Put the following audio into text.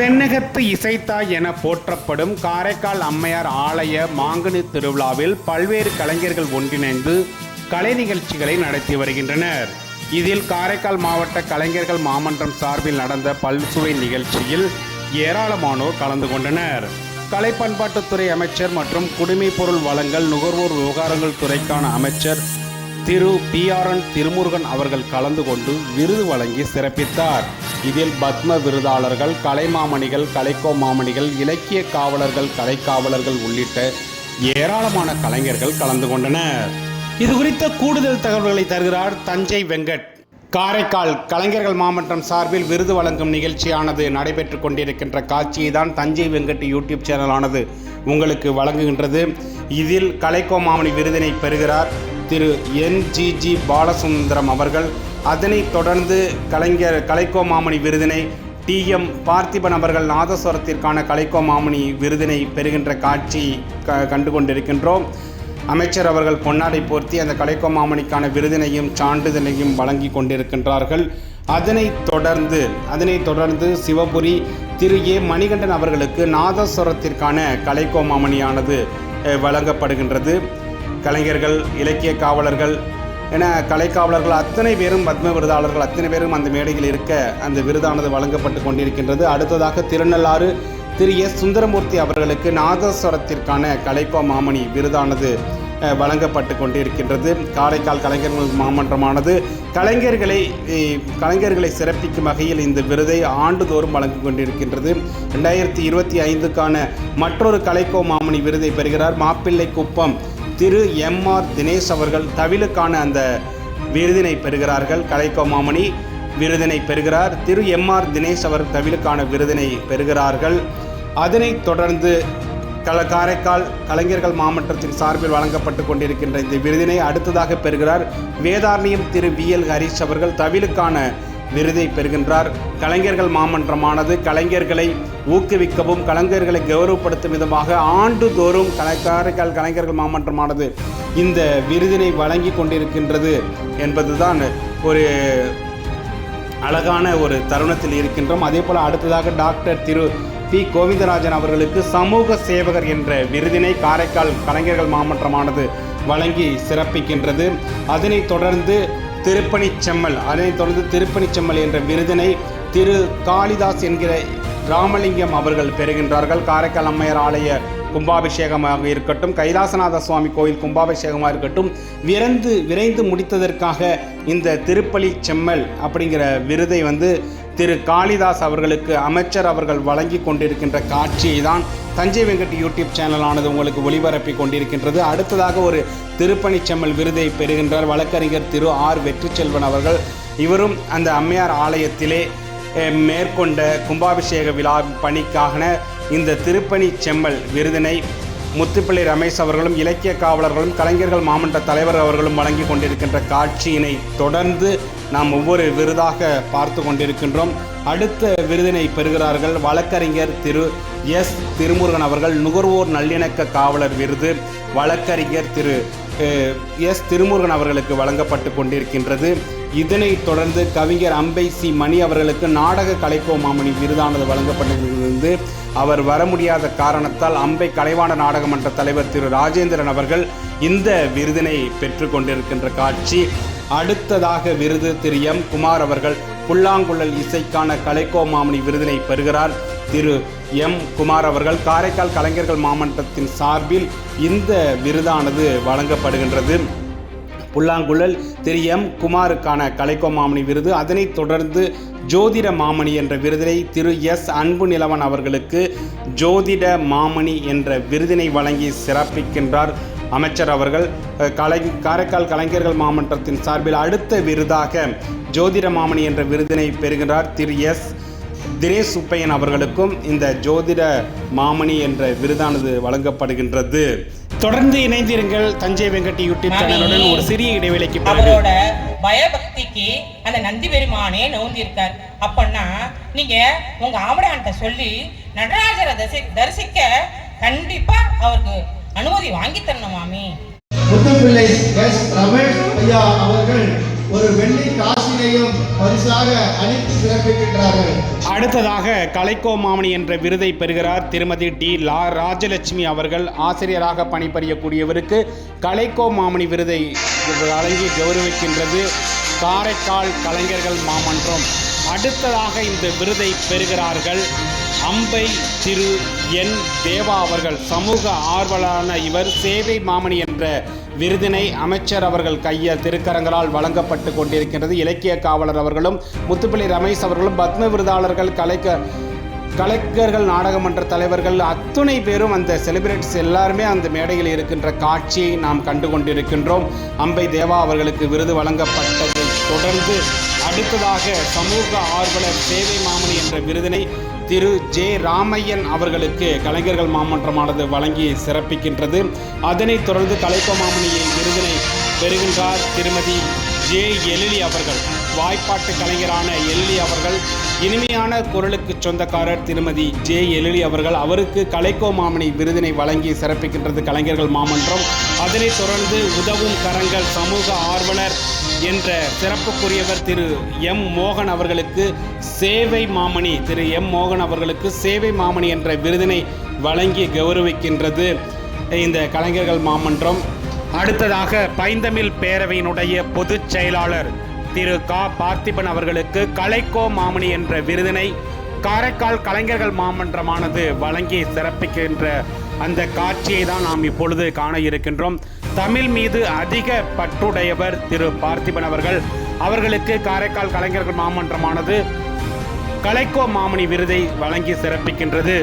தென்னகத்து இசைத்தாய் என போற்றப்படும் காரைக்கால் அம்மையார் ஆலய மாங்கனி திருவிழாவில் பல்வேறு கலைஞர்கள் ஒன்றிணைந்து கலை நிகழ்ச்சிகளை நடத்தி வருகின்றனர். இதில் காரைக்கால் மாவட்ட கலைஞர்கள் மாமன்றம் சார்பில் நடந்த பல்சுவை நிகழ்ச்சியில் ஏராளமானோர் கலந்து கொண்டனர். கலை பண்பாட்டுத்துறை அமைச்சர் மற்றும் குடிமை பொருள் வழங்கல் நுகர்வோர் விவகாரங்கள் துறைக்கான அமைச்சர் Thiru P R N Thirumurugan அவர்கள் கலந்து கொண்டு விருது வழங்கி சிறப்பித்தார். இதில் பத்ம விருதாளர்கள் கலைமாமணிகள் கலைக்கோ மாமணிகள் இலக்கிய காவலர்கள் கலைக்காவலர்கள் உள்ளிட்ட ஏராளமான கலைஞர்கள் கலந்து கொண்டனர். இது குறித்த கூடுதல் தகவல்களை தருகிறார் தஞ்சை வெங்கட். காரைக்கால் கலைஞர்கள் மாமன்றம் சார்பில் விருது வழங்கும் நிகழ்ச்சியானது நடைபெற்றுக் கொண்டிருக்கின்ற காட்சியை தான் தஞ்சை வெங்கட் யூடியூப் சேனலானது உங்களுக்கு வழங்குகின்றது. இதில் கலைக்கோ மாமணி விருதினை பெறுகிறார் திரு என் ஜிஜி பாலசுந்தரம் அவர்கள். அதனைத் தொடர்ந்து கலைஞர் கலைக்கோ மாமணி விருதினை டிஎம் பார்த்திபன் அவர்கள் நாதஸ்வரத்திற்கான கலைக்கோ மாமணி விருதினை பெறுகின்ற காட்சி க கண்டு கொண்டிருக்கின்றோம் அமைச்சர் அவர்கள் பொன்னாடை போர்த்தி அந்த கலைக்கோ மாமணிக்கான விருதினையும் சான்றிதழையும் வழங்கி கொண்டிருக்கின்றார்கள். அதனைத் தொடர்ந்து அதனைத் தொடர்ந்து சிவபுரி திரு. ஏ. மணிகண்டன் அவர்களுக்கு நாதஸ்வரத்திற்கான கலைக்கோ மாமணியானது வழங்கப்படுகின்றது. கலைஞர்கள் இலக்கிய காவலர்கள் என கலைக்காவலர்கள் அத்தனை பேரும் பத்ம விருதாளர்கள் அத்தனை பேரும் அந்த மேடையில் இருக்க அந்த விருதானது வழங்கப்பட்டு கொண்டிருக்கின்றது. அடுத்ததாக திருநள்ளாறு திரு எஸ். சுந்தரமூர்த்தி அவர்களுக்கு நாதஸ்வரத்திற்கான கலைக்கோ மாமணி விருதானது வழங்கப்பட்டு கொண்டிருக்கின்றது. காரைக்கால் கலைஞர்கள் மாமன்றமானது. கலைஞர்களை கலைஞர்களை சிறப்பிக்கும் வகையில் இந்த விருதை ஆண்டுதோறும் வழங்கி கொண்டிருக்கின்றது. ரெண்டாயிரத்தி இருபத்தி ஐந்துக்கான மற்றொரு கலைக்கோ மாமணி விருதை பெறுகிறார். மாப்பிள்ளை குப்பம் திரு எம் ஆர் தினேஷ் அவர்கள் தவிலுக்கான அந்த விருதினை பெறுகிறார்கள். கலைக்கோமாமணி விருதினை பெறுகிறார். திரு எம் ஆர் தினேஷ் அவர் தவிலுக்கான விருதினை பெறுகிறார்கள். அதனைத் தொடர்ந்து கல காரைக்கால் கலைஞர்கள் மாமன்றத்தின் சார்பில் வழங்கப்பட்டு கொண்டிருக்கின்ற இந்த விருதினை அடுத்ததாக பெறுகிறார். வேதாரணியம் திரு வி எல் ஹரிஷ் அவர்கள் தவிலுக்கான விருதை பெறுகின்றார். கலைஞர்கள் மாமன்றமானது கலைஞர்களை ஊக்குவிக்கவும் கலைஞர்களை கௌரவப்படுத்தும் விதமாக ஆண்டுதோறும் கலை காரைக்கால் கலைஞர்கள் மாமன்றமானது இந்த விருதினை வழங்கி கொண்டிருக்கின்றது என்பதுதான் ஒரு அழகான ஒரு தருணத்தில் இருக்கின்றோம். அதே போல் அடுத்ததாக டாக்டர் திரு பி. கோவிந்தராஜன் அவர்களுக்கு சமூக சேவகர் என்ற விருதினை காரைக்கால் கலைஞர்கள் மாமன்றமானது வழங்கி சிறப்பிக்கின்றது. அதனைத் தொடர்ந்து திருப்பணிச்செம்மல் அதனைத் தொடர்ந்து திருப்பணிச்செம்மல் என்ற விருதினை திரு காளிதாஸ் என்கிற ராமலிங்கம் அவர்கள் பெறுகின்றார்கள். காரைக்கால் அம்மையார் ஆலய கும்பாபிஷேகமாக இருக்கட்டும் கைலாசநாத சுவாமி கோயில் கும்பாபிஷேகமாக இருக்கட்டும் விரைந்து விரைந்து முடித்ததற்காக இந்த திருப்பலி செம்மல் அப்படிங்கிற விருதை வந்து திரு காளிதாஸ் அவர்களுக்கு அமைச்சர் அவர்கள் வழங்கி கொண்டிருக்கின்ற காட்சியை தான் தஞ்சை வெங்கட் யூடியூப் சேனலானது உங்களுக்கு ஒளிபரப்பி கொண்டிருக்கின்றது. அடுத்ததாக ஒரு திருப்பணிச்செம்மல் விருதை பெறுகின்றார் வழக்கறிஞர் திரு ஆர் வெற்றிச்செல்வன் அவர்கள். இவரும் அந்த அம்மையார் ஆலயத்திலே மேற்கொண்ட கும்பாபிஷேக விழா பணிக்கான இந்த திருப்பணி செம்மல் விருதினை முத்துப்பிள்ளை ரமேஷ் அவர்களும் இலக்கிய காவலர்களும் கலைஞர்கள் மாமன்ற தலைவர் அவர்களும் வழங்கி கொண்டிருக்கின்ற காட்சியினை தொடர்ந்து நாம் ஒவ்வொரு விருதாக பார்த்து கொண்டிருக்கின்றோம். அடுத்த விருதினை பெறுகிறார்கள் வழக்கறிஞர் திரு. எஸ். திருமுருகன் அவர்கள் நுகர்வோர் நல்லிணக்க காவலர் விருது வழக்கறிஞர் திரு. எஸ். திருமுருகன் அவர்களுக்கு வழங்கப்பட்டு கொண்டிருக்கின்றது. இதனைத் தொடர்ந்து கவிஞர் அம்பை சி. மணி அவர்களுக்கு நாடக கலைக்கோமாமணி விருதானது வழங்கப்பட்டிருந்து அவர் வர முடியாத காரணத்தால் அம்பை கலைவாண நாடகமன்ற தலைவர் திரு. ராஜேந்திரன் அவர்கள் இந்த விருதினை பெற்று கொண்டிருக்கின்ற காட்சி. அடுத்ததாக விருது திரு எம். குமார் அவர்கள் புல்லாங்குழல் இசைக்கான கலைக்கோ மாமணி விருதினை பெறுகிறார். திரு எம். குமார் அவர்கள் காரைக்கால் கலைஞர்கள் மாமன்றத்தின் சார்பில் இந்த விருதானது வழங்கப்படுகின்றது. புல்லாங்குழல் திரு எம். குமாருக்கான கலைக்கோ மாமணி விருது. அதனைத் தொடர்ந்து ஜோதிட மாமணி என்ற விருதினை திரு எஸ். அன்பு நிலவன் அவர்களுக்கு ஜோதிட மாமணி என்ற விருதினை வழங்கி சிறப்பிக்கின்றார். அமைச்சர் அவர்கள் கலை காரைக்கால் கலைஞர்கள் மாமன்றத்தின் சார்பில் அடுத்த விருதாக ஜோதிட மாமணி என்ற விருதினை பெறுகின்றார் திரு எஸ். தினேஷ் சுப்பையன் அவர்களுக்கும் இந்த ஜோதிட மாமணி என்ற விருதானது வழங்கப்படுகின்றது. தொடர்ந்து இணைந்திருங்கள் தஞ்சை வெங்கட் யூடியூப் சேனலுடன் ஒரு சிறிய இடைவேளைக்கு அவரோட பயபக்திக்கு அந்த நந்தி பெருமானே நோந்திருக்கார். அப்பன்னா நீங்க உங்க ஆவடான்ட்ட சொல்லி நடராஜரை தரிசி தரிசிக்க கண்டிப்பா அவருக்கு அனுமதி வாங்கி தரணும் மாமி. முத்துப்பிள்ளை எஸ் ரமேஷ் ஐயா அவர்கள் ஒரு வெள்ளி காசினையும் பரிசாக அளித்து சிறப்பிக்கின்றார்கள். அடுத்ததாக கலைக்கோ மாமணி என்ற விருதை பெறுகிறார் திருமதி டி. லா. ராஜலட்சுமி அவர்கள். ஆசிரியராக பணிபுரியக்கூடியவருக்கு கலைக்கோ மாமணி விருதை வழங்கி கௌரவிக்கின்றது. காரைக்கால் கலைஞர்கள் மாமன்றம். அடுத்ததாக இந்த விருதை பெறுகிறார்கள் அம்பை திரு என் தேவா அவர்கள் சமூக ஆர்வலான இவர் சேவை மாமணி என்ற விருதினை அமைச்சர் அவர்கள் கையால் திருக்கரங்களால் வழங்கப்பட்டு கொண்டிருக்கின்றது. இலக்கிய காவலர் அவர்களும் முத்துப்பிள்ளை ரமேஷ் அவர்களும் பத்ம விருதாளர்கள் கலைக்க கலைஞர்கள் நாடகமன்ற தலைவர்கள் அத்துணை பேரும் அந்த செலிபிரிட்டிஸ் எல்லாருமே அந்த மேடையில் இருக்கின்ற காட்சியை நாம் கண்டு கொண்டிருக்கின்றோம் அம்பை தேவா அவர்களுக்கு விருது வழங்கப்பட்டதை தொடர்ந்து அடுத்ததாக சமூக ஆர்வலர் சேவை மாமணி என்ற விருதினை திரு ஜே ராமையன் அவர்களுக்கு கலைஞர்கள் மாமன்றமானது வழங்கி சிறப்பிக்கின்றது. அதனைத் தொடர்ந்து கலைப்ப மாமணியை விருதினை பெறுகின்றார் திருமதி ஜே எழிலி அவர்கள். வாய்ப்பாட்டு கலைஞரான எழிலி அவர்கள் இனிமையான குரலுக்கு சொந்தக்காரர் திருமதி ஜே எழிலி அவர்கள். அவருக்கு கலைக்கோ மாமணி விருதினை வழங்கி சிறப்பிக்கின்றது கலைஞர்கள் மாமன்றம். அதனைத் தொடர்ந்து உதவும் கரங்கள் சமூக ஆர்வலர் என்ற சிறப்புக்குரியவர் திரு எம் மோகன் அவர்களுக்கு சேவை மாமணி திரு எம் மோகன் அவர்களுக்கு சேவை மாமணி என்ற விருதினை வழங்கி கௌரவிக்கின்றது இந்த கலைஞர்கள் மாமன்றம். அடுத்ததாக பைந்தமிழ் பேரவையினுடைய பொதுச் செயலாளர் திரு கா. பார்த்திபன் அவர்களுக்கு கலைக்கோ மாமணி என்ற விருதினை காரைக்கால் கலைஞர்கள் மாமன்றமானது வழங்கி சிறப்பிக்கின்ற அந்த காட்சியை தான் நாம் இப்பொழுது காண இருக்கின்றோம். தமிழ் மீது அதிக பற்றுடையவர் திரு பார்த்திபன் அவர்கள். அவர்களுக்கு காரைக்கால் கலைஞர்கள் மாமன்றமானது கலைக்கோ மாமணி விருதை வழங்கி சிறப்பிக்கின்றது.